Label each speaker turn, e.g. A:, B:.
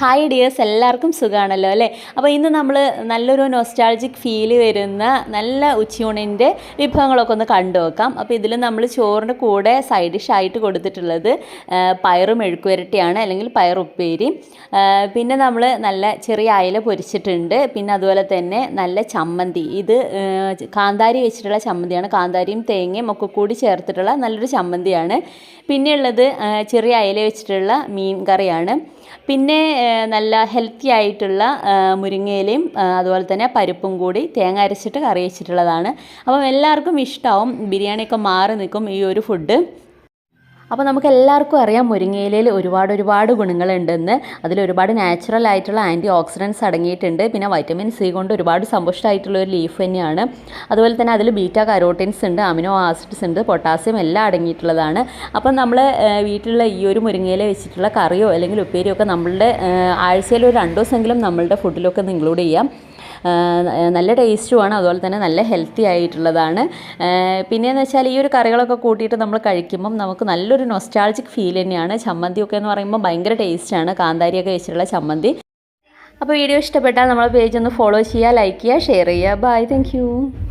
A: Hi dears എല്ലാവർക്കും സുഖമാണല്ലോ അല്ലേ? അപ്പോൾ ഇന്ന് നമ്മൾ നല്ലൊരു നൊസ്റ്റാൾജിക് ഫീൽ വരുന്ന നല്ല ഉച്ചയൂണിന്റെ വിഭവങ്ങളൊക്കെ ഒന്ന് കണ്ടു നോക്കാം. അപ്പോൾ ഇതിൽ നമ്മൾ ചോറിന്റെ കൂടെ സൈഡ് ഡിഷായിട്ട് കൊടുത്തിട്ടുള്ളത് പയറും മെഴുക്കുവരട്ടിയാണ് അല്ലെങ്കിൽ പയർ ഉപ്പേരി പിന്നെ നമ്മൾ നല്ല ചെറിയ അയല പൊരിച്ചിട്ടുണ്ട്. പിന്നെ അതുപോലെ തന്നെ നല്ല ചമ്മന്തി. ഇത് കാന്താരി വെച്ചിട്ടുള്ള ചമ്മന്തിയാണ്. കാന്താരിയും തേങ്ങയും ഒക്കെ കൂടി ചേർത്തിട്ടുള്ള നല്ലൊരു ചമ്മന്തിയാണ്. പിന്നെയുള്ളത് ചെറിയ അയല വെച്ചിട്ടുള്ള മീൻ കറിയാണ്. പിന്നെ നല്ല ഹെൽത്തി ആയിട്ടുള്ള മുരിങ്ങയിലയും അതുപോലെ തന്നെ പരിപ്പും കൂടി തേങ്ങ അരച്ചിട്ട് കറി വെച്ചിട്ടുള്ളതാണ്. അപ്പം എല്ലാവർക്കും ഇഷ്ടമാവും ബിരിയാണിയൊക്കെ മാറി നിൽക്കും ഈ ഒരു ഫുഡ് അപ്പോൾ നമുക്ക് എല്ലാവർക്കും അറിയാം മുരിങ്ങയിലയിൽ ഒരുപാട് ഒരുപാട് ഗുണങ്ങളുണ്ടെന്ന്. അതിൽ ഒരുപാട് നാച്ചുറൽ ആയിട്ടുള്ള ആന്റി ഓക്സിഡൻസ് അടങ്ങിയിട്ടുണ്ട്. പിന്നെ വൈറ്റമിൻ സി കൊണ്ട് ഒരുപാട് സമ്പുഷ്ടമായിട്ടുള്ള ഒരു ലീഫ് തന്നെയാണ്. അതുപോലെ തന്നെ അതിൽ ബീറ്റ കരോട്ടിൻസ് ഉണ്ട് അമിനോ ആസിഡ്സ് ഉണ്ട് പൊട്ടാസ്യം എല്ലാം അടങ്ങിയിട്ടുള്ളതാണ്. അപ്പം നമ്മൾ വീട്ടിലുള്ള ഈ ഒരു മുരിങ്ങയില വെച്ചിട്ടുള്ള കറിയോ അല്ലെങ്കിൽ ഉപ്പേരിയോ ഒക്കെ നമ്മളുടെ ആഴ്ചയിൽ ഒരു രണ്ടു ദിവസമെങ്കിലും നമ്മളുടെ ഫുഡിലൊക്കെ ഒന്ന് ഇൻക്ലൂഡ് ചെയ്യാം. നല്ല ടേസ്റ്റുമാണ് അതുപോലെ തന്നെ നല്ല ഹെൽത്തി ആയിട്ടുള്ളതാണ്. പിന്നെയെന്ന് വെച്ചാൽ ഈ ഒരു കറികളൊക്കെ കൂട്ടിയിട്ട് നമ്മൾ കഴിക്കുമ്പം നമുക്ക് നല്ലൊരു നൊസ്റ്റാൾജിക് ഫീൽ തന്നെയാണ്. ചമ്മന്തിയൊക്കെ എന്ന് പറയുമ്പോൾ ഭയങ്കര ടേസ്റ്റാണ് കാന്താരിയൊക്കെ വെച്ചിട്ടുള്ള ചമ്മന്തി. അപ്പോൾ വീഡിയോ ഇഷ്ടപ്പെട്ടാൽ നമ്മളെ പേജ് ഒന്ന് ഫോളോ ചെയ്യുക ലൈക്ക് ചെയ്യുക ഷെയർ ചെയ്യുക. Bye thank